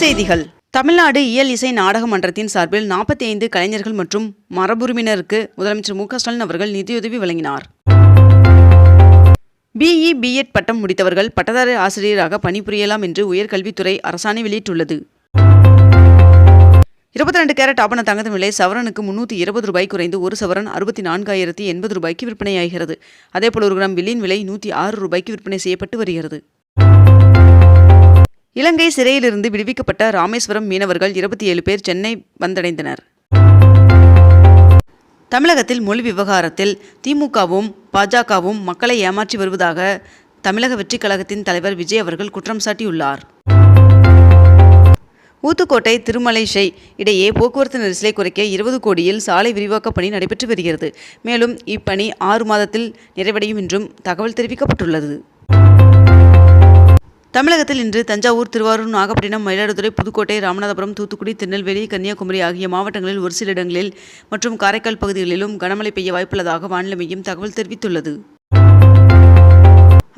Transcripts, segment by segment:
செய்திகள் தமிழ்நாடு இயல் இசை நாடக மன்றத்தின் சார்பில் நாற்பத்தி ஐந்து கலைஞர்கள் மற்றும் மரபுரிமையினருக்கு முதலமைச்சர் மு ஸ்டாலின் அவர்கள் நிதியுதவி வழங்கினார். பிஇ பிஎட் பட்டம் முடித்தவர்கள் பட்டதாரி ஆசிரியராக பணிபுரியலாம் என்று உயர்கல்வித்துறை அரசாணை வெளியிட்டுள்ளது. இருபத்தி ரெண்டு கேரட் ஆபண தங்கத்தின் விலை சவரனுக்கு முன்னூற்றி இருபது ரூபாய் குறைந்து ஒரு சவரன் அறுபத்தி நான்காயிரத்தி எண்பது ரூபாய்க்கு விற்பனையாகிறது. அதேபோல் ஒரு கிராம் வில்லின் விலை நூற்றி ஆறு ரூபாய்க்கு விற்பனை செய்யப்பட்டு வருகிறது. இலங்கை சிறையிலிருந்து விடுவிக்கப்பட்ட ராமேஸ்வரம் மீனவர்கள் இருபத்தி ஏழு பேர் சென்னை வந்தடைந்தனர். தமிழகத்தில் மொழி விவகாரத்தில் திமுகவும் பாஜகவும் மக்களை ஏமாற்றி வருவதாக தமிழக வெற்றிக் கழகத்தின் தலைவர் விஜய் அவர்கள் குற்றம் சாட்டியுள்ளார். ஊத்துக்கோட்டை திருமலைஷை இடையே போக்குவரத்து நெரிசலை குறைக்க இருபது கோடியில் சாலை விரிவாக்க பணி நடைபெற்று வருகிறது. மேலும் இப்பணி ஆறு மாதத்தில் நிறைவடையும் என்றும் தகவல் தெரிவிக்கப்பட்டுள்ளது. தமிழகத்தில் இன்று தஞ்சாவூர் திருவாரூர் நாகப்பட்டினம் மயிலாடுதுறை புதுக்கோட்டை ராமநாதபுரம் தூத்துக்குடி திருநெல்வேலி கன்னியாகுமரி ஆகிய மாவட்டங்களில் ஒரு சில இடங்களில் மற்றும் காரைக்கால் பகுதிகளிலும் கனமழை பெய்ய வாய்ப்புள்ளதாக வானிலை மையம் தகவல் தெரிவித்துள்ளது.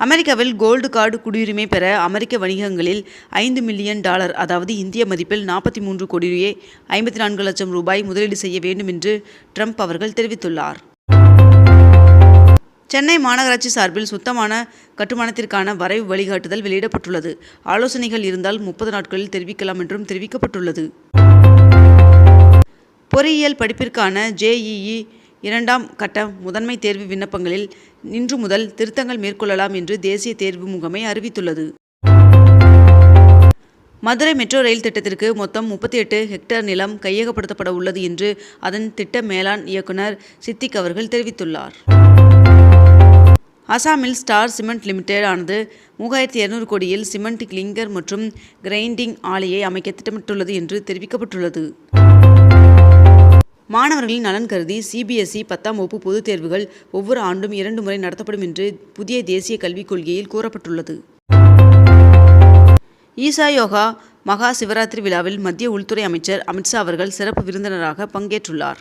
அமெரிக்காவில் கோல்டு கார்டு குடியுரிமை பெற அமெரிக்க வணிகங்களில் ஐந்து மில்லியன் டாலர் அதாவது இந்திய மதிப்பில் நாற்பத்தி மூன்று கோடியே ஐம்பத்தி நான்கு லட்சம் ரூபாய் முதலீடு செய்ய வேண்டும் என்று ட்ரம்ப் அவர்கள் தெரிவித்துள்ளார். சென்னை மாநகராட்சி சார்பில் சுத்தமான கட்டுமானத்திற்கான வரைவு வழிகாட்டுதல் வெளியிடப்பட்டுள்ளது. ஆலோசனைகள் இருந்தால் முப்பது நாட்களில் தெரிவிக்கலாம் என்றும் தெரிவிக்கப்பட்டுள்ளது. பொறியியல் படிப்பிற்கான ஜேஇஇ இரண்டாம் கட்ட முதன்மை தேர்வு விண்ணப்பங்களில் இன்று முதல் திருத்தங்கள் மேற்கொள்ளலாம் என்று தேசிய தேர்வு முகமை அறிவித்துள்ளது. மதுரை மெட்ரோ ரயில் திட்டத்திற்கு மொத்தம் முப்பத்தி எட்டு ஹெக்டேர் நிலம் கையகப்படுத்தப்பட உள்ளது என்று அதன் திட்ட மேலாண் இயக்குனர் சித்திக் அவர்கள் தெரிவித்துள்ளார். அசாமில் ஸ்டார் சிமெண்ட் லிமிடெட் ஆனது மூவாயிரத்தி இருநூறு கோடியில் சிமெண்ட் கிளிங்கர் மற்றும் கிரைண்டிங் ஆலையை அமைக்க திட்டமிட்டுள்ளது என்று தெரிவிக்கப்பட்டுள்ளது. மாணவர்களின் நலன் கருதி சிபிஎஸ்இ பத்தாம் வகுப்பு பொதுத் தேர்வுகள் ஒவ்வொரு ஆண்டும் இரண்டு முறை நடத்தப்படும் என்று புதிய தேசிய கல்விக் கொள்கையில் கூறப்பட்டுள்ளது. ஈசா யோகா மகா சிவராத்திரி விழாவில் மத்திய உள்துறை அமைச்சர் அமித்ஷா அவர்கள் சிறப்பு விருந்தினராக பங்கேற்றுள்ளார்.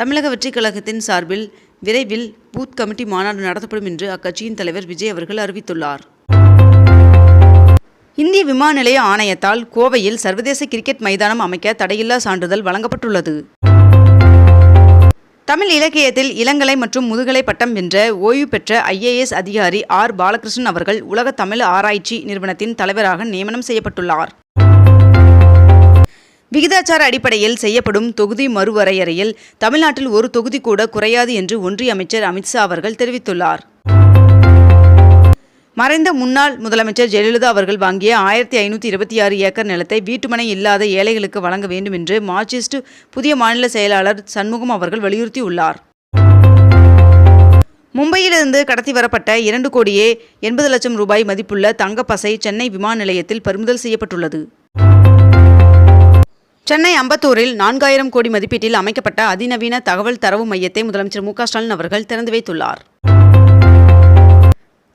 தமிழக வெற்றிக் கழகத்தின் சார்பில் விரைவில் பூத் கமிட்டி மாநாடு நடத்தப்படும் என்று அக்கட்சியின் தலைவர் விஜய் அவர்கள் அறிவித்துள்ளார். இந்திய விமான நிலைய ஆணையத்தால் கோவையில் சர்வதேச கிரிக்கெட் மைதானம் அமைக்க தடையில்லா சான்றிதழ் வழங்கப்பட்டுள்ளது. தமிழ் இலக்கியத்தில் இளங்கலை மற்றும் முதுகலை பட்டம் வென்ற ஓய்வு பெற்ற ஐஏஎஸ் அதிகாரி ஆர் பாலகிருஷ்ணன் அவர்கள் உலக தமிழ் ஆராய்ச்சி நிறுவனத்தின் தலைவராக நியமனம் செய்யப்பட்டுள்ளார். விகிதாச்சார அடிப்படையில் செய்யப்படும் தொகுதி மறுவரையறையில் தமிழ்நாட்டில் ஒரு தொகுதி கூட குறையாது என்று ஒன்றிய அமைச்சர் அமித்ஷா அவர்கள் தெரிவித்துள்ளார். மறைந்த முன்னாள் முதலமைச்சர் ஜெயலலிதா அவர்கள் வாங்கிய ஆயிரத்தி ஐநூற்றி இருபத்தி ஆறு ஏக்கர் நிலத்தை வீட்டுமனை இல்லாத ஏழைகளுக்கு வழங்க வேண்டும் என்று மார்க்சிஸ்ட் புதிய மாநில செயலாளர் சண்முகம் அவர்கள் வலியுறுத்தியுள்ளார். மும்பையிலிருந்து கடத்தி வரப்பட்ட இரண்டு கோடியே எண்பது லட்சம் ரூபாய் மதிப்புள்ள தங்கப்பசை சென்னை விமான நிலையத்தில் பறிமுதல் செய்யப்பட்டுள்ளது. சென்னை அம்பத்தூரில் நான்காயிரம் கோடி மதிப்பீட்டில் அமைக்கப்பட்ட அதிநவீன தகவல் தரவு மையத்தை முதலமைச்சர் மு ஸ்டாலின் அவர்கள் திறந்து வைத்துள்ளார்.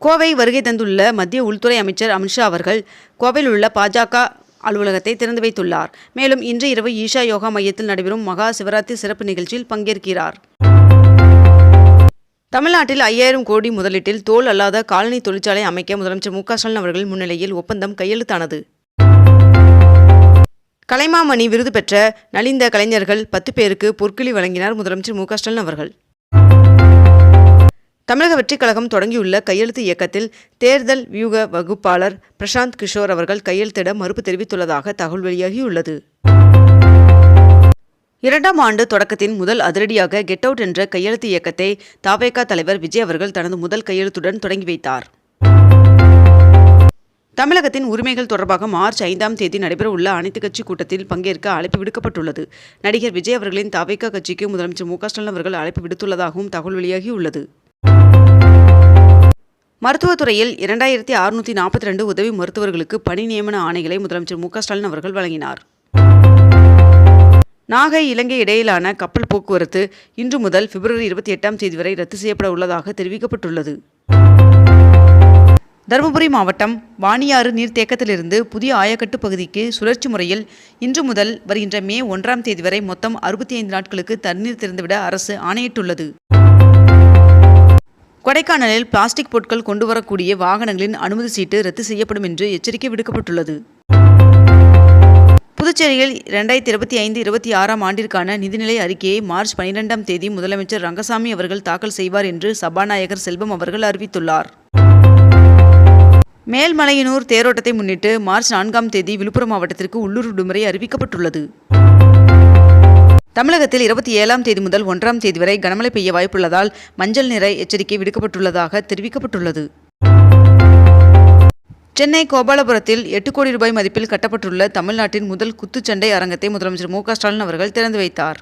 கோவை வருகை தந்துள்ள மத்திய உள்துறை அமைச்சர் அமித்ஷா அவர்கள் கோவையில் உள்ள பாஜக அலுவலகத்தை திறந்து வைத்துள்ளார். மேலும் இன்று இரவு ஈஷா யோகா மையத்தில் நடைபெறும் மகா சிவராத்திரி சிறப்பு நிகழ்ச்சியில் பங்கேற்கிறார். தமிழ்நாட்டில் ஐயாயிரம் கோடி முதலீட்டில் தோல் அல்லாத காலனி தொழிற்சாலை அமைக்க முதலமைச்சர் மு ஸ்டாலின் அவர்கள் முன்னிலையில் ஒப்பந்தம் கையெழுத்தானது. கலைமாமணி விருது பெற்ற நலிந்த கலைஞர்கள் பத்து பேருக்கு பொற்கிளி வழங்கினார் முதலமைச்சர் மு ஸ்டாலின் அவர்கள். தமிழக வெற்றிக் கழகம் தொடங்கியுள்ள கையெழுத்து இயக்கத்தில் தேர்தல் வியூக வகுப்பாளர் பிரசாந்த் கிஷோர் அவர்கள் கையெழுத்திட மறுப்பு தெரிவித்துள்ளதாக தகவல் வெளியாகியுள்ளது. இரண்டாம் ஆண்டு தொடக்கத்தின் முதல் அதிரடியாக கெட் அவுட் என்ற கையெழுத்து இயக்கத்தை தாவேகா தலைவர் விஜய் அவர்கள் தனது முதல் கையெழுத்துடன் தொடங்கி வைத்தார். தமிழகத்தின் உரிமைகள் தொடர்பாக மார்ச் ஐந்தாம் தேதி நடைபெறவுள்ள அனைத்து கட்சி கூட்டத்தில் பங்கேற்க அழைப்பு விடுக்கப்பட்டுள்ளது. நடிகர் விஜய் அவர்களின் தாவேகா கட்சிக்கு முதலமைச்சர் மு க ஸ்டாலின் அவர்கள் அழைப்பு விடுத்துள்ளதாகவும் தகவல் வெளியாகியுள்ளது. மருத்துவத்துறையில் இரண்டாயிரத்தி அறுநூற்றி நாற்பத்தி ரெண்டு உதவி மருத்துவர்களுக்கு பணி நியமன ஆணைகளை முதலமைச்சர் மு க ஸ்டாலின் அவர்கள் வழங்கினார். நாகை இலங்கை இடையிலான கப்பல் போக்குவரத்து இன்று முதல் பிப்ரவரி இருபத்தி எட்டாம் தேதி வரை ரத்து செய்யப்பட உள்ளதாக தெரிவிக்கப்பட்டுள்ளது. தருமபுரி மாவட்டம் வாணியாறு நீர்த்தேக்கத்திலிருந்து புதிய ஆயக்கட்டு பகுதிக்கு சுழற்சி முறையில் இன்று முதல் வருகின்ற மே ஒன்றாம் தேதி வரை மொத்தம் அறுபத்தி ஐந்து நாட்களுக்கு தண்ணீர் திறந்துவிட அரசு ஆணையிட்டுள்ளது. கொடைக்கானலில் பிளாஸ்டிக் பொருட்கள் கொண்டு வரக்கூடிய வாகனங்களின் அனுமதி சீட்டு ரத்து செய்யப்படும் என்று எச்சரிக்கை விடுக்கப்பட்டுள்ளது. புதுச்சேரியில் இரண்டாயிரத்தி இருபத்தி ஐந்து இருபத்தி ஆறாம் ஆண்டிற்கான நிதிநிலை அறிக்கையை மார்ச் பனிரெண்டாம் தேதி முதலமைச்சர் ரங்கசாமி அவர்கள் தாக்கல் செய்வார் என்று சபாநாயகர் செல்வம் அவர்கள் அறிவித்துள்ளார். மேல்மலையனூர் தேரோட்டத்தை முன்னிட்டு மார்ச் நான்காம் தேதி விழுப்புரம் மாவட்டத்திற்கு உள்ளூர் விடுமுறை அறிவிக்கப்பட்டுள்ளது. தமிழகத்தில் இருபத்தி ஏழாம் தேதி முதல் ஒன்றாம் தேதி வரை கனமழை பெய்ய வாய்ப்புள்ளதால் மஞ்சள் நிற எச்சரிக்கை விடுக்கப்பட்டுள்ளதாக தெரிவிக்கப்பட்டுள்ளது. சென்னை கோபாலபுரத்தில் எட்டு கோடி ரூபாய் மதிப்பில் கட்டப்பட்டுள்ள தமிழ்நாட்டின் முதல் குத்துச்சண்டை அரங்கத்தை முதலமைச்சர் மு க ஸ்டாலின் அவர்கள் திறந்து வைத்தார்.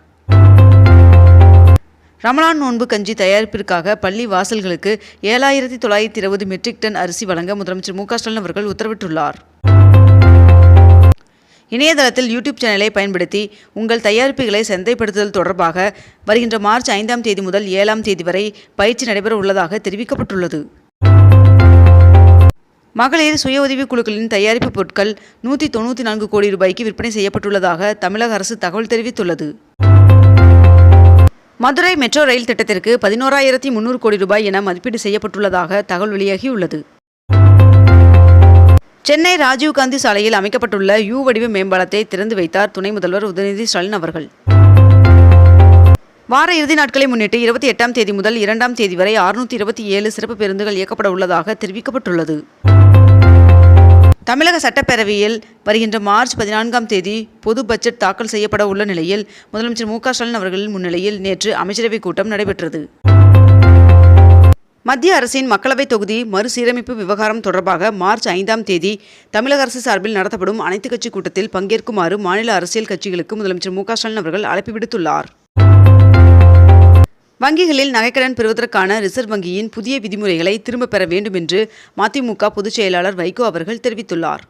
ரமலான் நோன்பு கஞ்சி தயாரிப்பிற்காக பள்ளி வாசல்களுக்கு ஏழாயிரத்தி தொள்ளாயிரத்தி இருபது மெட்ரிக் டன் அரிசி வழங்க முதலமைச்சர் மு ஸ்டாலின் அவர்கள் உத்தரவிட்டுள்ளார். இணையதளத்தில் யூடியூப் சேனலை பயன்படுத்தி உங்கள் தயாரிப்புகளை சந்தைப்படுத்துதல் தொடர்பாக வருகின்ற மார்ச் ஐந்தாம் தேதி முதல் ஏழாம் தேதி வரை பயிற்சி நடைபெற உள்ளதாக தெரிவிக்கப்பட்டுள்ளது. மகளிர் சுய உதவிக் குழுக்களின் தயாரிப்பு பொருட்கள் நூற்றி தொண்ணூற்றி நான்கு கோடி ரூபாய்க்கு விற்பனை செய்யப்பட்டுள்ளதாக தமிழக அரசு தகவல் தெரிவித்துள்ளது. மதுரை மெட்ரோ ரயில் திட்டத்திற்கு பதினோராயிரத்தி முன்னூறு கோடி ரூபாய் என மதிப்பீடு செய்யப்பட்டுள்ளதாக தகவல் வெளியாகியுள்ளது. சென்னை ராஜீவ்காந்தி சாலையில் அமைக்கப்பட்டுள்ள யூ வடிவ மேம்பாலத்தை திறந்து வைத்தார் துணை முதல்வர் உதயநிதி ஸ்டாலின் அவர்கள். வார இறுதி நாட்களை முன்னிட்டு இருபத்தி எட்டாம் தேதி முதல் இரண்டாம் தேதி வரை அறுநூற்றி இருபத்தி ஏழு சிறப்பு பேருந்துகள் இயக்கப்பட உள்ளதாக தெரிவிக்கப்பட்டுள்ளது. தமிழக சட்டப்பேரவையில் வருகின்ற மார்ச் பதினான்காம் தேதி பொது பட்ஜெட் தாக்கல் செய்யப்பட உள்ள நிலையில் முதலமைச்சர் மு க ஸ்டாலின் அவர்களின் முன்னிலையில் நேற்று அமைச்சரவைக் கூட்டம் நடைபெற்றது. மத்திய அரசின் மக்களவைத் தொகுதி மறுசீரமைப்பு விவகாரம் தொடர்பாக மார்ச் ஐந்தாம் தேதி தமிழக அரசு சார்பில் நடத்தப்படும் அனைத்துக் கட்சி கூட்டத்தில் பங்கேற்குமாறு மாநில அரசியல் கட்சிகளுக்கு முதலமைச்சர் மு க ஸ்டாலின் அவர்கள் அழைப்பு விடுத்துள்ளார். வங்கிகளில் நகைக்கடன் பெறுவதற்கான ரிசர்வ் வங்கியின் புதிய விதிமுறைகளை திரும்பப் பெற வேண்டும் என்று மதிமுக பொதுச் செயலாளர் வைகோ அவர்கள் தெரிவித்துள்ளார்.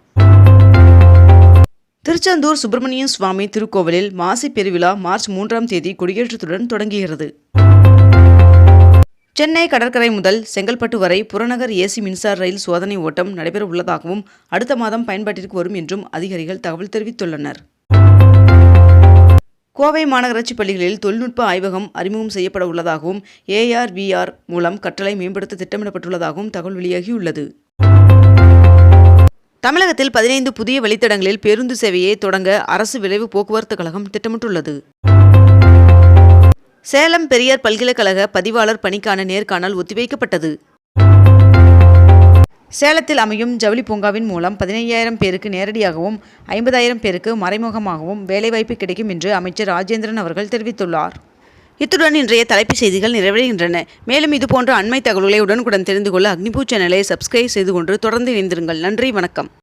திருச்செந்தூர் சுப்பிரமணியன் சுவாமி திருக்கோவிலில் மாசி பெருவிழா மார்ச் மூன்றாம் தேதி கொடியேற்றத்துடன் தொடங்குகிறது. சென்னை கடற்கரை முதல் செங்கல்பட்டு வரை புறநகர் ஏசி மின்சார ரயில் சோதனை ஓட்டம் நடைபெற உள்ளதாகவும் அடுத்த மாதம் பயன்பாட்டிற்கு வரும் என்றும் அதிகாரிகள் தகவல் தெரிவித்துள்ளனர். கோவை மாநகராட்சி பள்ளிகளில் தொழில்நுட்ப ஆய்வகம் அறிமுகம் செய்யப்பட உள்ளதாகவும் ஏஆர்விஆர் மூலம் கற்றலை மேம்படுத்த திட்டமிடப்பட்டுள்ளதாகவும் தகவல் வெளியாகியுள்ளது. தமிழகத்தில் பதினைந்து புதிய வழித்தடங்களில் பேருந்து சேவையை தொடங்க அரசு விரைவு போக்குவரத்து கழகம் திட்டமிட்டுள்ளது. சேலம் பெரியார் பல்கலைக்கழக பதிவாளர் பணிக்கான நேர்காணல் ஒத்திவைக்கப்பட்டது. சேலத்தில் அமையும் ஜவுளி பூங்காவின் மூலம் பதினையாயிரம் பேருக்கு நேரடியாகவும் ஐம்பதாயிரம் பேருக்கு மறைமுகமாகவும் வேலைவாய்ப்பு கிடைக்கும் என்று அமைச்சர் ராஜேந்திரன் அவர்கள் தெரிவித்துள்ளார். இத்துடன் இன்றைய தலைப்புச் செய்திகள் நிறைவடைகின்றன. மேலும் இதுபோன்ற அண்மை தகவல்களை உடனுக்குடன் தெரிந்து கொள்ள அக்னிபூ சேனலை சப்ஸ்கிரைப் செய்து கொண்டு தொடர்ந்து இணைந்திருங்கள். நன்றி வணக்கம்.